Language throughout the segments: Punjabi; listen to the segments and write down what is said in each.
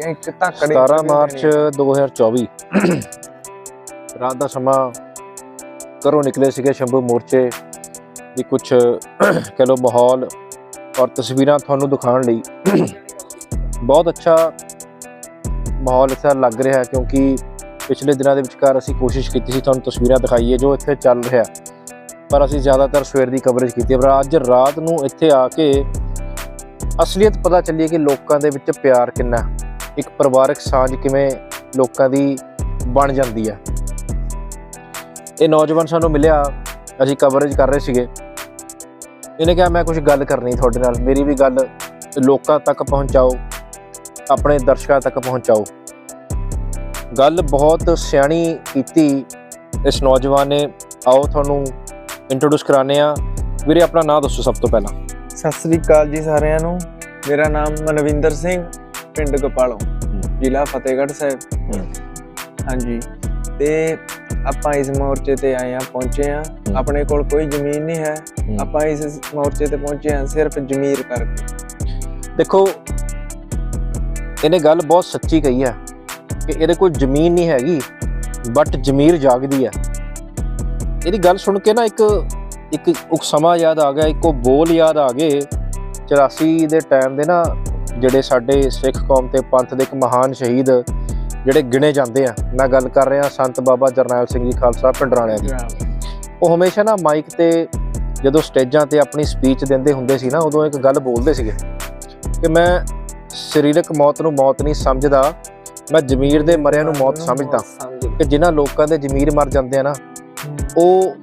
ਜਾਂ ਇੱਕ ਧਾਕੜੇ 17 ਮਾਰਚ 2024 ਰਾਤ ਦਾ ਸਮਾਂ ਘਰੋਂ ਨਿਕਲੇ ਸੀਗੇ ਸ਼ੰਭੂ ਮੋਰਚੇ ਦੀ ਕੁਝ ਕਹ ਲੋ ਮਾਹੌਲ ਔਰ ਤਸਵੀਰਾਂ ਤੁਹਾਨੂੰ ਦਿਖਾਉਣ ਲਈ ਬਹੁਤ ਅੱਛਾ ਮਾਹੌਲ ਇੱਥੇ ਲੱਗ ਰਿਹਾ ਹੈ ਕਿਉਂਕਿ ਪਿਛਲੇ ਦਿਨਾਂ ਦੇ ਵਿਚਕਾਰ ਅਸੀਂ ਕੋਸ਼ਿਸ਼ ਕੀਤੀ ਸੀ ਤੁਹਾਨੂੰ ਤਸਵੀਰਾਂ ਦਿਖਾਈਏ ਜੋ ਇੱਥੇ ਚੱਲ ਰਿਹਾ ਪਰ ਅਸੀਂ ਜ਼ਿਆਦਾਤਰ ਸਵੇਰ ਦੀ ਕਵਰੇਜ ਕੀਤੀ। ਪਰ ਅੱਜ ਰਾਤ ਨੂੰ ਇੱਥੇ ਆ ਕੇ ਅਸਲੀਅਤ ਪਤਾ ਚੱਲੀ ਹੈ ਕਿ ਲੋਕਾਂ ਦੇ ਵਿੱਚ ਪਿਆਰ ਕਿੰਨਾ ਹੈ। ਇੱਕ ਪਰਿਵਾਰਕ ਸਾਂਝ ਕਿਵੇਂ ਲੋਕਾਂ ਦੀ ਬਣ ਜਾਂਦੀ ਹੈ ਇਹ ਨੌਜਵਾਨ ਸਾਨੂੰ ਮਿਲਿਆ, ਅਸੀਂ ਕਵਰੇਜ ਕਰ ਰਹੇ ਸੀਗੇ। ਇਹਨੇ ਕਿਹਾ, ਮੈਂ ਕੁਝ ਗੱਲ ਕਰਨੀ ਤੁਹਾਡੇ ਨਾਲ। ਮੇਰੀ ਵੀ ਗੱਲ ਲੋਕਾਂ ਤੱਕ ਪਹੁੰਚਾਓ, ਆਪਣੇ ਦਰਸ਼ਕਾਂ ਤੱਕ ਪਹੁੰਚਾਓ। ਗੱਲ ਬਹੁਤ ਸਿਆਣੀ ਕੀਤੀ ਇਸ ਨੌਜਵਾਨ ਨੇ। ਆਓ, ਤੁਹਾਨੂੰ ਇੰਟਰੋਡਿਊਸ ਕਰਾਣੇ ਆ ਵੀਰੇ, ਆਪਣਾ ਨਾਮ ਦੱਸੋ ਸਭ ਤੋਂ ਪਹਿਲਾਂ। ਸਤਿ ਸ੍ਰੀ ਅਕਾਲ ਜੀ ਸਾਰਿਆਂ ਨੂੰ। ਮੇਰਾ ਨਾਮ ਮਨਵਿੰਦਰ ਸਿੰਘ ਪਿੰਡ ਗੋਪਾਲੋਂ ਜ਼ਿਲ੍ਹਾ ਫਤਿਹਗੜ੍ਹ ਸਾਹਿਬ। ਹਾਂਜੀ ਤੇ ਆਪਾਂ ਇਸ ਮੋਰਚੇ ਤੇ ਆਏ ਆ ਪਹੁੰਚੇ ਆ ਆਪਣੇ ਕੋਲ ਕੋਈ ਜ਼ਮੀਨ ਨਹੀਂ ਹੈ। ਆਪਾਂ ਇਸ ਮੋਰਚੇ ਤੇ ਪਹੁੰਚੇ ਆ ਸਿਰਫ ਜ਼ਮੀਰ ਕਰਕੇ। ਦੇਖੋ ਇਹਨੇ ਗੱਲ ਬਹੁਤ ਸੱਚੀ ਕਹੀ ਹੈ ਕਿ ਇਹਦੇ ਕੋਲ ਜ਼ਮੀਨ ਨਹੀਂ ਹੈਗੀ ਬਟ ਜ਼ਮੀਰ ਜਾਗਦੀ ਹੈ। ਇਹਦੀ ਗੱਲ ਸੁਣ ਕੇ ਨਾ ਇੱਕ ਇੱਕ ਇੱਕ ਸਮਾਂ ਯਾਦ ਆ ਗਿਆ ਇੱਕੋ ਬੋਲ ਯਾਦ ਆ ਗਏ 84 ਦੇ ਟਾਈਮ ਦੇ ਨਾ ਜਿਹੜੇ ਸਾਡੇ ਸਿੱਖ ਕੌਮ ਤੇ ਪੰਥ ਦੇ ਇੱਕ ਮਹਾਨ ਸ਼ਹੀਦ ਜਿਹੜੇ ਗਿਣੇ ਜਾਂਦੇ ਆ। ਮੈਂ ਗੱਲ ਕਰ ਰਿਹਾ ਸੰਤ ਬਾਬਾ ਜਰਨੈਲ ਸਿੰਘ ਜੀ ਖਾਲਸਾ ਪਿੰਡਰਾਣਿਆਂ ਦੀ। ਉਹ ਹਮੇਸ਼ਾ ਨਾ ਮਾਈਕ ਤੇ ਜਦੋਂ ਸਟੇਜਾਂ ਤੇ ਆਪਣੀ ਸਪੀਚ ਦਿੰਦੇ ਹੁੰਦੇ ਸੀ ਨਾ ਉਦੋਂ ਇੱਕ ਗੱਲ ਬੋਲਦੇ ਸੀਗੇ ਕਿ ਮੈਂ ਸਰੀਰਕ ਮੌਤ ਨੂੰ ਮੌਤ ਨਹੀਂ ਸਮਝਦਾ ਮੈਂ ਜ਼ਮੀਰ ਦੇ ਮਰਿਆਂ ਨੂੰ ਮੌਤ ਸਮਝਦਾ। ਕਿ ਜਿਨ੍ਹਾਂ ਲੋਕਾਂ ਦੇ ਜ਼ਮੀਰ ਮਰ ਜਾਂਦੇ ਆ ਨਾ ਉਹ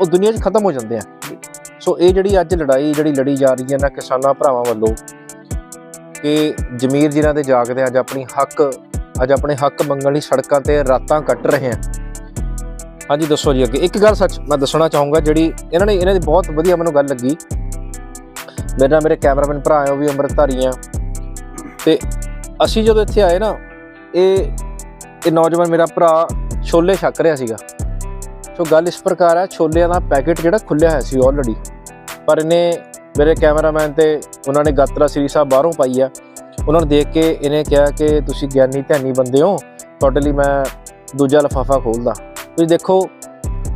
ਉਹ ਦੁਨੀਆ 'ਚ ਖਤਮ ਹੋ ਜਾਂਦੇ ਆ। ਸੋ ਇਹ ਜਿਹੜੀ ਅੱਜ ਲੜਾਈ ਜਿਹੜੀ ਲੜੀ ਜਾ ਰਹੀ ਹੈ ਨਾ ਕਿਸਾਨਾਂ ਭਰਾਵਾਂ ਵੱਲੋਂ ਕਿ ਜ਼ਮੀਰ ਜਿਨ੍ਹਾਂ ਦੇ ਜਾਗਦੇ ਆ, ਅੱਜ ਆਪਣੀ ਹੱਕ ਅੱਜ ਆਪਣੇ ਹੱਕ ਮੰਗਣ ਲਈ ਸੜਕਾਂ ਤੇ ਰਾਤਾਂ ਕੱਟ ਰਹੇ ਆ। ਹਾਂਜੀ ਦੱਸੋ ਜੀ ਅੱਗੇ। ਇੱਕ ਗੱਲ ਸੱਚ ਮੈਂ ਦੱਸਣਾ ਚਾਹੂੰਗਾ ਜਿਹੜੀ ਇਹਨਾਂ ਨੇ ਇਹਨਾਂ ਦੀ ਬਹੁਤ ਵਧੀਆ ਮੈਨੂੰ ਗੱਲ ਲੱਗੀ। ਮੇਰੇ ਨਾਲ ਮੇਰੇ ਕੈਮਰਾਮੈਨ ਭਰਾ ਆ ਉਹ ਵੀ ਅੰਮ੍ਰਿਤਧਾਰੀ ਆ। ਤੇ ਅਸੀਂ ਜਦੋਂ ਇੱਥੇ ਆਏ ਨਾ ਇਹ ਇਹ ਨੌਜਵਾਨ ਮੇਰਾ ਭਰਾ ਛੋਲੇ ਛੱਕ ਰਿਹਾ ਸੀਗਾ। ਸੋ ਗੱਲ ਇਸ ਪ੍ਰਕਾਰ ਹੈ ਛੋਲਿਆਂ ਦਾ ਪੈਕੇਟ ਜਿਹੜਾ ਖੁੱਲਿਆ ਹੋਇਆ ਸੀ ਆਲਰੇਡੀ ਪਰ ਇਹਨੇ ਮੇਰੇ ਕੈਮਰਾਮੈਨ ਤੇ ਉਹਨਾਂ ਨੇ ਗਾਤਰਾ ਸ੍ਰੀ ਸਾਹਿਬ ਬਾਹਰੋਂ ਪਾਈ ਆ। ਉਹਨਾਂ ਨੂੰ ਦੇਖ ਕੇ ਇਹਨੇ ਕਿਹਾ ਕਿ ਤੁਸੀਂ ਗਿਆਨੀ ਧਿਆਨੀ ਬੰਦੇ ਹੋ। ਤੁਹਾਡੇ ਲਈ ਮੈਂ ਦੂਜਾ ਲਫਾਫਾ ਖੋਲਦਾ। ਤੁਸੀਂ ਦੇਖੋ,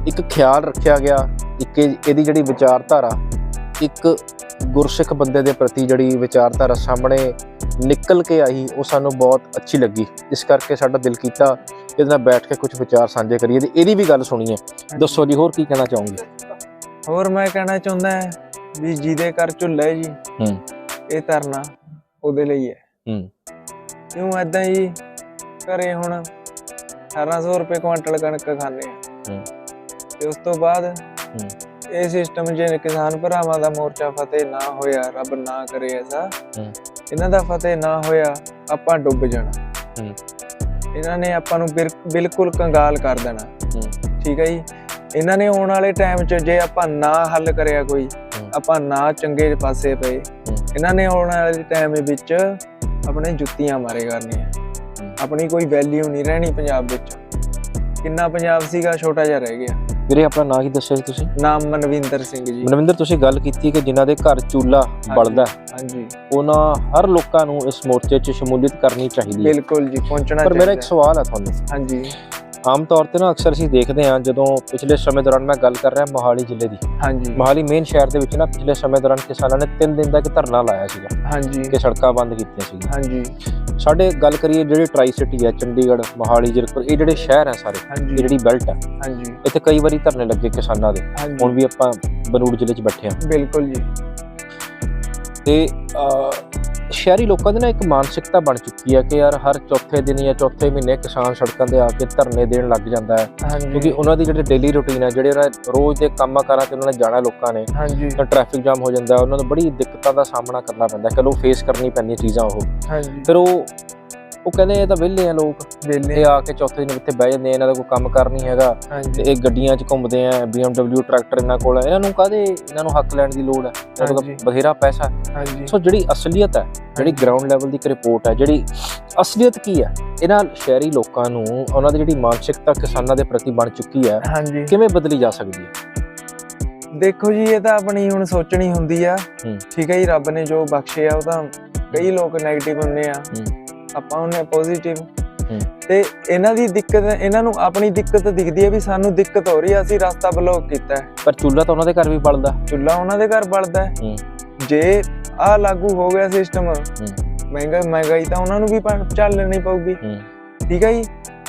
ਇੱਕ ਖਿਆਲ ਰੱਖਿਆ ਗਿਆ, ਇੱਕ ਇਹਦੀ ਜਿਹੜੀ ਵਿਚਾਰਧਾਰਾ, ਇੱਕ ਗੁਰਸਿੱਖ ਬੰਦੇ ਦੇ ਪ੍ਰਤੀ ਜਿਹੜੀ ਵਿਚਾਰਧਾਰਾ ਸਾਹਮਣੇ ਨਿਕਲ ਕੇ ਆਈ, ਉਹ ਸਾਨੂੰ ਬਹੁਤ ਅੱਛੀ ਲੱਗੀ। ਇਸ ਕਰਕੇ ਸਾਡਾ ਦਿਲ ਕੀਤਾ ਇਹਦੇ ਨਾਲ ਬੈਠ ਕੇ ਕੁਝ ਵਿਚਾਰ ਸਾਂਝੇ ਕਰੀਏ ਤੇ ਇਹਦੀ ਵੀ ਗੱਲ ਸੁਣੀਏ। ਦੱਸੋ ਜੀ, ਹੋਰ ਕੀ ਕਹਿਣਾ ਚਾਹੋਗੇ? ਹੋਰ ਮੈਂ ਕਹਿਣਾ ਚਾਹੁੰਦਾ ਹੈ ਵੀ ਜਿਹਦੇ ਘਰ ਝੁੱਲਾ ਹੈ ਜੀ ਹੂੰ। ਇਹ ਧਰਨਾ ਉਹਦੇ ਲਈ ਹੈ ਹੂੰ। ਕਿਉਂ ਐਦਾਂ ਜੀ ਘਰੇ ਹੁਣ 1800 ਰੁਪਏ ਕੁਇੰਟਲ ਕਣਕ ਖਾਂਦੇ ਆ ਹੂੰ। ਤੇ ਉਸ ਤੋਂ ਬਾਅਦ ਇਹ ਸਿਸਟਮ ਜੇ ਕਿਸਾਨ ਭਰਾਵਾਂ ਦਾ ਮੋਰਚਾ ਫਤਿਹ ਨਾ ਹੋਇਆ ਰੱਬ ਨਾ ਕਰੇ ਐਸਾ। ਇਹਨਾਂ ਦਾ ਫਤਿਹ ਨਾ ਹੋਇਆ ਆਪਾਂ ਡੁੱਬ ਜਾਣਾ। ਇਹਨਾਂ ਨੇ ਆਪਾਂ ਨੂੰ ਬਿਲਕੁਲ ਕੰਗਾਲ ਕਰ ਦੇਣਾ। ਠੀਕ ਹੈ ਜੀ ਇਹਨਾਂ ਨੇ ਆਉਣ ਵਾਲੇ ਟਾਈਮ 'ਚ ਜੇ ਆਪਾਂ ਨਾ ਹੱਲ ਕਰਿਆ ਕੋਈ। ਆਪਾਂ ਨਾ ਚੰਗੇ ਪਾਸੇ ਪਏ। ਇਹਨਾਂ ਨੇ ਆਉਣ ਵਾਲੇ ਟਾਈਮ ਵਿੱਚ ਆਪਣੇ ਜੁੱਤੀਆਂ ਮਾਰੇ ਕਰਨੀਆਂ। ਆਪਣੀ ਕੋਈ ਵੈਲਿਊ ਨਹੀਂ ਰਹਿਣੀ ਪੰਜਾਬ ਵਿੱਚ। ਕਿੰਨਾ ਪੰਜਾਬ ਸੀਗਾ ਛੋਟਾ ਜਿਹਾ ਰਹਿ ਗਿਆ। ਵੀਰੇ ਆਪਣਾ ਨਾਂ ਕੀ ਦੱਸਿਆ ਸੀ ਤੁਸੀਂ? ਨਾਮ ਮਨਵਿੰਦਰ ਸਿੰਘ ਜੀ। ਮਨਵਿੰਦਰ ਤੁਸੀਂ ਗੱਲ ਕੀਤੀ ਕਿ ਜਿਨ੍ਹਾਂ ਦੇ ਘਰ ਚੂਲਾ ਬਲਦਾ ਹਾਂਜੀ। ਉਹਨਾਂ ਹਰ ਲੋਕਾਂ ਨੂੰ ਇਸ ਮੋਰਚੇ 'ਚ ਸ਼ਮੂਲੀਅਤ ਕਰਨੀ ਚਾਹੀਦੀ ਹੈ। ਬਿਲਕੁਲ ਜੀ ਪਹੁੰਚਣਾ ਪਰ ਮੇਰਾ ਇੱਕ ਚਾਹੀਦਾ। ਸਵਾਲ ਹੈ ਤੁਹਾਨੂੰ। ਹਾਂਜੀ। ਆਮ ਤੌਰ ਤੇ ਨਾ ਅਕਸਰ ਅਸੀਂ ਦੇਖਦੇ ਹਾਂ ਜਦੋਂ ਪਿਛਲੇ ਸਮੇਂ ਦੌਰਾਨ ਮੈਂ ਗੱਲ ਕਰ ਰਿਹਾ ਮੋਹਾਲੀ ਜ਼ਿਲ੍ਹੇ ਦੀ। ਹਾਂਜੀ। ਮੋਹਾਲੀ ਮੇਨ ਸ਼ਹਿਰ ਦੇ ਵਿੱਚ ਨਾ ਪਿਛਲੇ ਸਮੇਂ ਦੌਰਾਨ ਕਿਸਾਨਾਂ ਨੇ 3 ਦਿਨ ਦਾ ਇੱਕ ਧਰਨਾ ਲਾਇਆ ਸੀਗਾ ਹਾਂਜੀ। ਕਿ ਸੜਕਾਂ ਬੰਦ ਕੀਤੀਆਂ ਸੀਗੀਆਂ। ਹਾਂਜੀ। ਸਾਡੇ ਗੱਲ ਕਰੀਏ ਜਿਹੜੀ ਟਰਾਈ ਸਿਟੀ ਹੈ ਚੰਡੀਗੜ੍ਹ ਮੋਹਾਲੀ ਜਰਪੁਰ ਇਹ ਜਿਹੜੇ ਸ਼ਹਿਰ ਹੈ ਸਾਰੇ ਇਹ ਜਿਹੜੀ ਬੈਲਟ ਹੈ ਹਾਂਜੀ। ਇੱਥੇ ਕਈ ਵਾਰੀ ਧਰਨੇ ਲੱਗੇ ਕਿਸਾਨਾਂ ਦੇ। ਹੁਣ ਵੀ ਆਪਾਂ ਬਨੂੜ ਜ਼ਿਲ੍ਹੇ 'ਚ ਬੈਠੇ ਹਾਂ। ਬਿਲਕੁਲ ਜੀ। ਤੇ ਸ਼ਹਿਰੀ ਲੋਕਾਂ ਦੀ ਨਾ ਇੱਕ ਮਾਨਸਿਕਤਾ ਬਣ ਚੁੱਕੀ ਹੈ ਕਿ ਯਾਰ ਹਰ ਚੌਥੇ ਦਿਨ ਜਾਂ ਚੌਥੇ ਮਹੀਨੇ ਕਿਸਾਨ ਸੜਕਾਂ ਤੇ ਆ ਕੇ ਧਰਨੇ ਦੇਣ ਲੱਗ ਜਾਂਦਾ ਹੈ। ਕਿਉਂਕਿ ਉਹਨਾਂ ਦੀ ਜਿਹੜੀ ਡੇਲੀ ਰੁਟੀਨ ਹੈ ਜਿਹੜੇ ਉਹਨਾਂ ਰੋਜ਼ ਦੇ ਕੰਮਾਂ ਕਾਰਾਂ ਤੇ ਉਹਨਾਂ ਨੇ ਜਾਣਾ ਲੋਕਾਂ ਨੇ ਤਾਂ ਟ੍ਰੈਫਿਕ ਜਾਮ ਹੋ ਜਾਂਦਾ ਉਹਨਾਂ ਨੂੰ ਬੜੀ ਦਿੱਕਤਾਂ ਦਾ ਸਾਹਮਣਾ ਕਰਨਾ ਪੈਂਦਾ ਚਲੋ ਫੇਸ ਕਰਨੀ ਪੈਂਦੀਆਂ ਚੀਜ਼ਾਂ ਉਹ। ਫਿਰ ਉਹ ਉਹ ਕਹਿੰਦੇ ਇਹ ਤਾਂ ਵਿਹਲੇ ਆ ਲੋਕ। ਵੇਲੇ ਇਹ ਆ ਕੇ ਚੌਥੇ ਦਿਨ ਇੱਥੇ ਬਹਿ ਜਾਂਦੇ ਆ, ਇਹਨਾਂ ਦਾ ਕੋਈ ਕੰਮ ਕਾਰ ਨਹੀਂ ਹੈਗਾ। ਤੇ ਇਹ ਗੱਡੀਆਂ 'ਚ ਘੁੰਮਦੇ ਆ BMW ਟਰੈਕਟਰ ਇਹਨਾਂ ਕੋਲ ਇਹਨਾਂ ਨੂੰ ਕਾਹਦੇ ਇਹਨਾਂ ਨੂੰ ਹੱਕ ਲੈਣ ਦੀ ਲੋੜ ਹੈ ਇਹਨਾਂ ਕੋਲ ਬਥੇਰਾ ਪੈਸਾ। ਹਾਂਜੀ। ਸੋ ਜਿਹੜੀ ਅਸਲੀਅਤ ਹੈ ਜਿਹੜੀ ਗਰਾਊਂਡ ਲੈਵਲ ਦੀ ਇੱਕ ਰਿਪੋਰਟ ਹੈ ਜਿਹੜੀ ਅਸਲੀਅਤ ਕੀ ਹੈ ਇਹਨਾਂ ਸ਼ਹਿਰੀ ਲੋਕਾਂ ਨੂੰ ਉਹਨਾਂ ਦੀ ਜਿਹੜੀ ਮਾਨਸਿਕਤਾ ਕਿਸਾਨਾਂ ਦੇ ਪ੍ਰਤੀ ਬਣ ਚੁੱਕੀ ਹੈ ਕਿਵੇਂ ਬਦਲੀ ਜਾ ਸਕਦੀ ਹੈ ਦੇਖੋ ਜੀ ਇਹ ਤਾਂ ਆਪਣੀ ਹੁਣ ਸੋਚਣੀ ਹੁੰਦੀ ਆ। ਠੀਕ ਹੈ ਜੀ ਰੱਬ ਨੇ ਜੋ ਬਖਸ਼ਿਆ ਉਹ ਤਾਂ ਕਈ ਲੋਕ 네ਗੇਟਿਵ ਹੁੰਨੇ ਆ। ਆਪਾਂ ਹੁੰਨੇ ਪੋਜ਼ਿਟਿਵ। ਤੇ ਇਹਨਾਂ ਦੀ ਦਿੱਕਤ ਇਹਨਾਂ ਨੂੰ ਆਪਣੀ ਦਿੱਕਤ ਦਿਖਦੀ ਹੈ ਵੀ ਸਾਨੂੰ ਦਿੱਕਤ ਹੋ ਰਹੀ ਹੈ ਅਸੀਂ ਰਸਤਾ ਬਲੌਕ ਕੀਤਾ ਹੈ। ਪਰ ਚੁੱਲ੍ਹਾ ਤਾਂ ਉਹਨਾਂ ਦੇ ਘਰ ਵੀ ਬਲਦਾ। ਚੁੱਲਾ ਉਹਨਾਂ ਦੇ ਘਰ ਬਲਦਾ ਹੈ। ਜੇ ਆ ਲਾਗੂ ਹੋ ਗਿਆ ਸਿਸਟਮ ਮਹਿੰਗਾ ਮਹਿੰਗਾਈ ਤਾਂ ਉਹਨਾਂ ਨੂੰ ਵੀ ਪਾ- ਝੱਲਣੀ ਪਊਗੀ। ਹੂੰ। ਠੀਕ ਹੈ ਜੀ?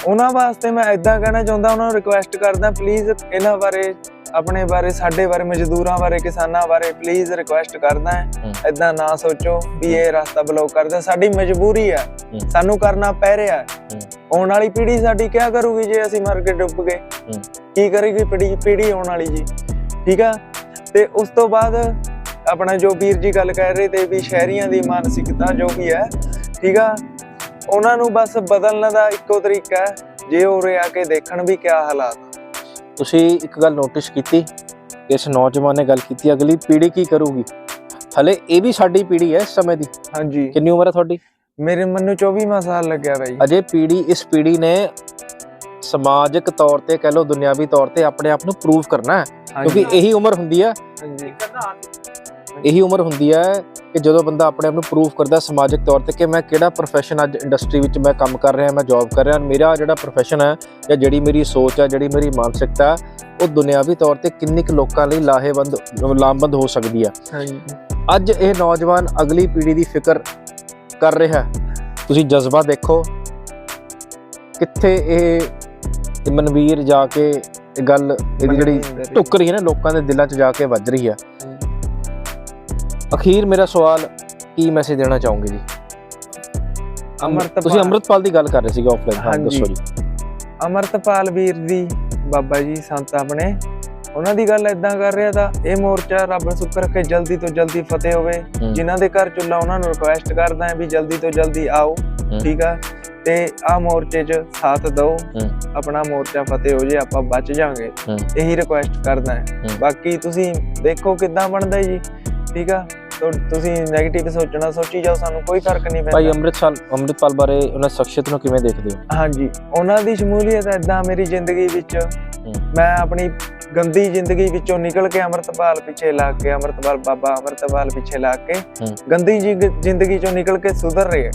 ਉਹਨਾਂ ਵਾਸਤੇ ਮੈਂ ਇਦਾਂ ਕਹਿਣਾ ਚਾਹੁੰਦਾ ਉਹਨਾਂ ਨੂੰ ਰਿਕੁਐਸਟ ਕਰਦਾ ਪਲੀਜ਼ ਇਹਨਾਂ ਬਾਰੇ ਆਪਣੇ ਬਾਰੇ ਸਾਡੇ ਬਾਰੇ ਮਜ਼ਦੂਰਾਂ ਬਾਰੇ ਕਿਸਾਨਾਂ ਬਾਰੇ ਪਲੀਜ਼ ਰਿਕੁਐਸਟ ਕਰਦਾ। ਇਦਾਂ ਨਾ ਸੋਚੋ ਵੀ ਇਹ ਰਸਤਾ ਬਲੌਕ ਕਰਦਾ ਸਾਡੀ ਮਜਬੂਰੀ ਹੈ। ਸਾਨੂੰ ਕਰਨਾ ਪੈ ਰਿਹਾ ਹੈ। ਆਉਣ ਵਾਲੀ ਪੀੜ੍ਹੀ ਸਾਡੀ ਕੀ ਕਰੂਗੀ ਜੇ ਅਸੀਂ ਮਰ ਕੇ ਡੁੱਬ ਗਏ। ਕੀ ਕਰੇਗੀ ਪੀੜ੍ਹੀ ਪੀੜ੍ਹੀ ਆਉਣ ਵਾਲੀ ਜੀ ਠੀਕ ਆ ਤੇ ਉਸ ਤੋਂ ਬਾਅਦ ਆਪਣਾ ਜੋ ਵੀਰ ਜੀ ਗੱਲ ਕਰ ਰਹੇ ਤੇ ਵੀ ਸ਼ਹਿਰੀਆਂ ਦੀ ਮਾਨਸਿਕਤਾ ਜੋ ਵੀ ਹੈ ਠੀਕ ਆ ਉਹਨਾਂ ਨੂੰ ਬਸ ਬਦਲਣ ਦਾ ਇੱਕੋ ਤਰੀਕਾ ਹੈ। ਜੇ ਉਰੇ ਆ ਕੇ ਦੇਖਣ ਵੀ ਕਿਆ ਹਾਲਾਤ ਤੁਸੀਂ ਇੱਕ ਗੱਲ ਨੋਟਿਸ ਕੀਤੀ ਇਸ ਨੌਜਵਾਨ ਨੇ ਗੱਲ ਕੀਤੀ ਅਗਲੀ ਪੀੜ੍ਹੀ ਕੀ ਕਰੂਗੀ? ਹਲੇ ਇਹ ਵੀ ਸਾਡੀ ਪੀੜ੍ਹੀ ਹੈ ਇਸ ਸਮੇਂ ਦੀ। ਹਾਂਜੀ। ਕਿੰਨੀ ਉਮਰ ਹੈ ਤੁਹਾਡੀ? ਮੇਰੇ ਮੈਨੂੰ 24ਵਾਂ ਸਾਲ ਲੱਗਿਆ ਬਾਈ ਅਜੇ ਪੀੜ੍ਹੀ ਇਸ ਪੀੜ੍ਹੀ ਨੇ ਸਮਾਜਿਕ ਤੌਰ ਤੇ ਕਹਿ ਲਓ ਦੁਨਿਆਵੀ ਤੌਰ ਤੇ ਆਪਣੇ ਆਪ ਨੂੰ ਪ੍ਰੂਵ ਕਰਨਾ ਹੈ। ਕਿਉਂਕਿ ਇਹੀ ਉਮਰ ਹੁੰਦੀ ਹੈ। ਹਾਂਜੀ। ਇਹੀ ਉਮਰ ਹੁੰਦੀ ਹੈ ਕਿ ਜਦੋਂ ਬੰਦਾ ਆਪਣੇ ਆਪ ਨੂੰ ਪ੍ਰੂਵ ਕਰਦਾ ਸਮਾਜਿਕ ਤੌਰ ਤੇ ਕਿ ਮੈਂ ਕਿਹੜਾ profession ਅੱਜ ਇੰਡਸਟਰੀ ਵਿੱਚ ਮੈਂ ਕੰਮ ਕਰ ਰਿਹਾ ਮੈਂ ਜੌਬ ਕਰ ਰਿਹਾ ਮੇਰਾ ਜਿਹੜਾ profession ਹੈ ਜਾਂ ਜਿਹੜੀ ਮੇਰੀ ਸੋਚ ਹੈ ਜਿਹੜੀ ਮੇਰੀ ਮਾਨਸਿਕਤਾ ਉਹ ਦੁਨਿਆਵੀ ਤੌਰ ਤੇ ਕਿੰਨੀ ਕੁ ਲੋਕਾਂ ਲਈ ਲਾਹੇਵੰਦ ਲਾਮਬੰਦ ਹੋ ਸਕਦੀ ਹੈ। ਹਾਂਜੀ। ਅੱਜ ਇਹ ਨੌਜਵਾਨ ਅਗਲੀ ਪੀੜ੍ਹੀ ਦੀ ਫਿਕਰ ਕਰ ਰਿਹਾ ਤੁਸੀਂ ਜਜ਼ਬਾ ਦੇਖੋ ਕਿੱਥੇ ਇਹ ਮਨਵੀਰ ਜਾ ਕੇ ਇਹ ਗੱਲ ਇਹਦੀ ਜਿਹੜੀ ਢੁੱਕ ਰਹੀ ਹੈ ਨਾ ਲੋਕਾਂ ਦੇ ਦਿਲਾਂ 'ਚ ਜਾ ਕੇ ਵੱਜ ਰਹੀ ਹੈ। ਅਖੀਰ ਮੇਰਾ ਸਵਾਲ ਕੀ ਮੈਸੇਜ ਦੇਣਾ ਚਾਹੋਗੇ ਜੀ ਅਮਰਤਪਾਲ- ਤੁਸੀਂ ਅੰਮ੍ਰਿਤਪਾਲ ਦੀ ਗੱਲ ਕਰ ਰਹੇ ਸੀਗੇ ਆਫਲਾਈਨ ਹਾਂ। ਦੱਸੋ ਜੀ ਅਮਰਤਪਾਲ ਵੀਰ ਦੀ ਬਾਬਾ ਜੀ ਸੰਤ ਆਪਣੇ ਉਹਨਾਂ ਦੀ ਗੱਲ ਇਦਾਂ ਕਰ ਰਿਹਾ ਤਾਂ ਇਹ ਮੋਰਚਾ ਰੱਬ ਸੁੱਖ ਰੱਖੇ ਜਲਦੀ ਤੋਂ ਜਲਦੀ ਫਤਿਹ ਹੋਵੇ। ਜਿਨ੍ਹਾਂ ਦੇ ਘਰ ਚੁੱਲਾ ਉਹਨਾਂ ਨੂੰ ਰਿਕੁਐਸਟ ਕਰਦਾ ਹਾਂ ਵੀ ਜਲਦੀ ਤੋਂ ਜਲਦੀ ਆਓ। ਠੀਕ ਆ ਤੇ ਆ ਮੋਰਚੇ 'ਚ ਸਾਥ ਦਿਓ। ਆਪਣਾ ਮੋਰਚਾ ਫਤਿਹ ਹੋ ਜੇ ਆਪਾਂ ਬਚ ਜਾਾਂਗੇ। ਇਹੀ ਰਿਕੁਐਸਟ ਕਰਦਾ ਹਾਂ। ਬਾਕੀ ਤੁਸੀਂ ਦੇਖੋ ਕਿੱਦਾਂ ਬਣਦਾ ਜੀ ਠੀਕ ਆ ਤੁਸੀਂ 네ਗੇਟਿਵ ਸੋਚਣਾ ਸੋਚੀ ਜਾਓ ਸਾਨੂੰ ਕੋਈ ਫ਼ਰਕ ਨਹੀਂ ਭਾਈ ਪੈਂਦਾ ਅੰਮ੍ਰਿਤਪਾਲ ਅੰਮ੍ਰਿਤਪਾਲ ਬਾਰੇ ਉਹਨਾਂ ਸ਼ਖਸੀਅਤ ਨੂੰ ਕਿਵੇਂ ਦੇਖਦੇ ਹੋ ਹਾਂਜੀ ਉਹਨਾਂ ਦੀ ਸ਼ਮੂਲੀਅਤ ਇਦਾਂ ਮੇਰੀ ਜ਼ਿੰਦਗੀ ਵਿੱਚ। ਮੈਂ ਆਪਣੀ ਗੰਦੀ ਜ਼ਿੰਦਗੀ ਵਿੱਚੋਂ ਨਿਕਲ ਕੇ ਅਮਰਤਪਾਲ ਪਿੱਛੇ ਲੱਗ ਕੇ ਅਮਰਤਪਾਲ ਬਾਬਾ ਅਮਰਤਪਾਲ ਪਿੱਛੇ ਲੱਗ ਕੇ। ਗੰਦੀ ਜ਼ਿੰਦਗੀ ਚੋਂ ਨਿਕਲ ਕੇ ਸੁਧਰ ਰਿਹਾ।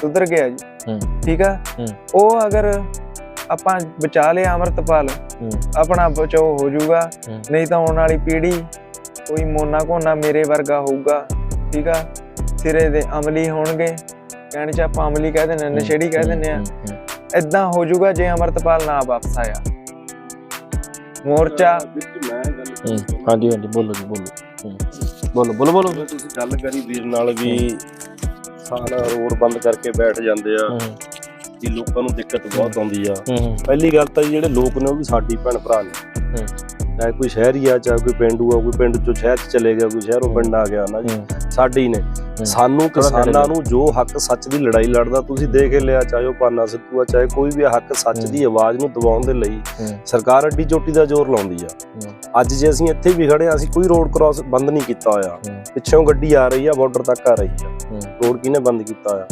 ਸੁਧਰ ਗਿਆ ਜੀ। ਠੀਕ ਆ। ਉਹ ਅਗਰ ਆਪਾਂ ਬਚਾ ਲਿਆ ਅਮਰਤਪਾਲ। ਆਪਣਾ ਬਚਾਓ ਹੋ ਜਾਊਗਾ। ਨਹੀਂ ਤਾਂ ਆਉਣ ਵਾਲੀ ਪੀੜ੍ਹੀ ਕੋਈ ਮੋਨਾ ਕੋਨਾ ਮੇਰੇ ਵਰਗਾ ਹੋਊਗਾ ਠੀਕ ਆ? ਸਿਰੇ ਦੇ ਅਮਲੀ ਹੋਣਗੇ। ਕਹਿਣ ਚ ਆਪਾਂ ਅਮਲੀ ਕਹਿ ਦਿੰਦੇ ਨਸ਼ੇੜੀ ਕਹਿ ਦਿੰਦੇ ਆ ਇਦਾਂ ਹੋ। ਜਾਊਗਾ ਜੇ ਅਮਰਤਪਾਲ ਨਾ ਵਾਪਸ ਆਇਆ। ਮੋਰਚਾ। ਹਾਂਜੀ ਹਾਂਜੀ ਬੋਲੋ ਜੀ ਬੋਲੋ। ਬੋਲੋ ਬੋਲੋ ਬੋਲੋ। ਤੁਸੀਂ ਗੱਲ ਕਰੀ ਵੀਰ ਨਾਲ ਵੀ ਸਾਰਾ ਰੋਡ ਬੰਦ ਕਰਕੇ ਬੈਠ ਜਾਂਦੇ ਆ। ਕਿ ਲੋਕਾਂ ਨੂੰ ਦਿੱਕਤ ਬਹੁਤ ਆਉਂਦੀ ਆ। ਪਹਿਲੀ ਗੱਲ ਤਾਂ ਜੀ ਜਿਹੜੇ ਲੋਕ ਨੇ ਉਹ ਵੀ ਸਾਡੀ ਭੈਣ ਭਰਾ ਨੇ। ਹੂੰ। ਚਾਹੇ ਕੋਈ ਸ਼ਹਿਰੀ ਆ ਚਾਹੇ ਕੋਈ ਪਿੰਡੂ ਆ ਕੋਈ ਪਿੰਡ ਚੋਂ ਸ਼ਹਿਰ ਚ ਚਲੇ ਗਿਆ ਕੋਈ ਸ਼ਹਿਰੋਂ ਪਿੰਡ ਆ ਗਿਆ ਨਾ ਜੀ? ਹੂੰ, ਸਾਡੇ ਹੀ ਨੇ। ਸਾਨੂੰ ਕਿਸਾਨਾਂ ਨੂੰ ਜੋ ਹੱਕ ਸੱਚ ਦੀ ਲੜਾਈ ਲੜਦਾ ਤੁਸੀਂ ਦੇਖ ਹੀ ਲਿਆ ਚਾਹੇ ਉਹ ਪਾਨਾ ਸਿੱਧੂ ਆ ਚਾਹੇ ਕੋਈ ਵੀ ਹੱਕ ਸੱਚ ਦੀ ਆਵਾਜ਼ ਨੂੰ ਦਬਾਉਣ ਦੇ ਲਈ। ਸਰਕਾਰ ਅੱਡੀ ਚੋਟੀ ਦਾ ਜ਼ੋਰ ਲਾਉਂਦੀ ਆ। ਅੱਜ ਜੇ ਅਸੀਂ ਇੱਥੇ ਵੀ ਖੜੇ ਆ ਅਸੀਂ ਕੋਈ ਰੋਡ ਕ੍ਰਾਸ ਬੰਦ ਨਹੀਂ ਕੀਤਾ ਹੋਇਆ। ਪਿੱਛੋਂ ਗੱਡੀ ਆ ਰਹੀ ਆ ਬਾਰਡਰ ਤੱਕ ਆ ਰਹੀ ਆ। ਰੋਡ ਕਿਹਨੇ ਬੰਦ ਕੀਤਾ ਹੋਇਆ।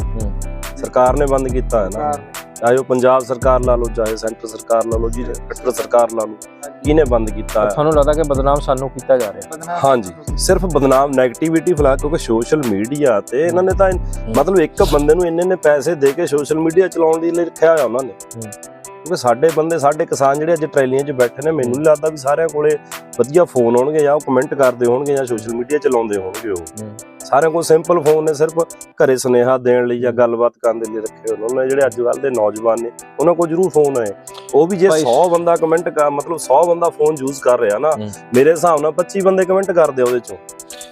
ਸਰਕਾਰ ਨੇ ਬੰਦ ਕੀਤਾ ਹੈ ਨਾ। ਚਾਹੇ ਉਹ ਪੰਜਾਬ ਸਰਕਾਰ ਲਾ ਲਓ ਚਾਹੇ ਸੈਂਟਰ ਸਰਕਾਰ ਲਾ ਲਓ ਜੀ ਕਟਰ ਸਰਕਾਰ ਲਾ ਲਓ ਕਿਹਨੇ ਬੰਦ ਕੀਤਾ ਹੈ। ਤੁਹਾਨੂੰ ਲੱਗਦਾ ਕਿ ਬਦਨਾਮ ਸਾਨੂੰ ਕੀਤਾ ਜਾ ਰਿਹਾ ਹਾਂਜੀ। ਸਿਰਫ ਬਦਨਾਮ 네ਗੇਟਿਵਿਟੀ ਫੈਲਾ ਕਿਉਂਕਿ ਸੋਸ਼ਲ ਮੀਡੀਆ ਤੇ ਇਹਨਾਂ ਨੇ ਤਾਂ ਮਤਲਬ ਇੱਕ ਬੰਦੇ ਨੂੰ ਇੰਨੇ ਨੇ ਪੈਸੇ ਦੇ ਕੇ ਸੋਸ਼ਲ ਮੀਡੀਆ ਚਲਾਉਣ ਦੇ ਲਈ ਰੱਖਿਆ ਹੋਇਆ ਉਹਨਾਂ ਨੇ। ਕਿਉਂਕਿ ਸਾਡੇ ਬੰਦੇ ਸਾਡੇ ਕਿਸਾਨ ਜਿਹੜੇ ਅੱਜ ਟਰੈਲੀਆਂ 'ਚ ਬੈਠੇ ਨੇ ਮੈਨੂੰ ਨਹੀਂ ਲੱਗਦਾ ਵੀ ਸਾਰਿਆਂ ਕੋਲੇ ਵਧੀਆ ਫੋਨ ਹੋਣਗੇ ਜਾਂ ਉਹ ਕਮੈਂਟ ਕਰਦੇ ਹੋਣਗੇ ਜਾਂ ਸੋਸ਼ਲ ਮੀਡੀਆ ਚਲਾਉਂਦੇ ਹੋਣਗੇ ਉਹ। ਹੂੰ। ਸਾਰਿਆਂ ਕੋਲ ਸਿੰਪਲ ਫੋਨ ਨੇ ਸਿਰਫ ਘਰੇ ਸੁਨੇਹਾ ਦੇਣ ਲਈ ਜਾਂ ਗੱਲਬਾਤ ਕਰਨ ਦੇ ਲਈ ਰੱਖੇ ਹੋਏ ਨੇ। ਉਹਨਾਂ ਜਿਹੜੇ ਅੱਜ ਕੱਲ੍ਹ ਦੇ ਨੌਜਵਾਨ ਨੇ ਉਹਨਾਂ ਕੋਲ ਜ਼ਰੂਰ ਫੋਨ ਹੈ ਉਹ ਵੀ ਜੇ ਭਾਈ- 100 ਬੰਦਾ ਕਮੈਂਟ ਕਰ ਮਤਲਬ 100 ਬੰਦਾ ਫੋਨ ਯੂਜ਼ ਕਰ ਰਿਹਾ ਨਾ। ਮੇਰੇ ਹਿਸਾਬ ਨਾਲ 25 ਬੰਦੇ ਕਮੈਂਟ ਕਰਦੇ ਆ ਉਹਦੇ ਚੋਂ।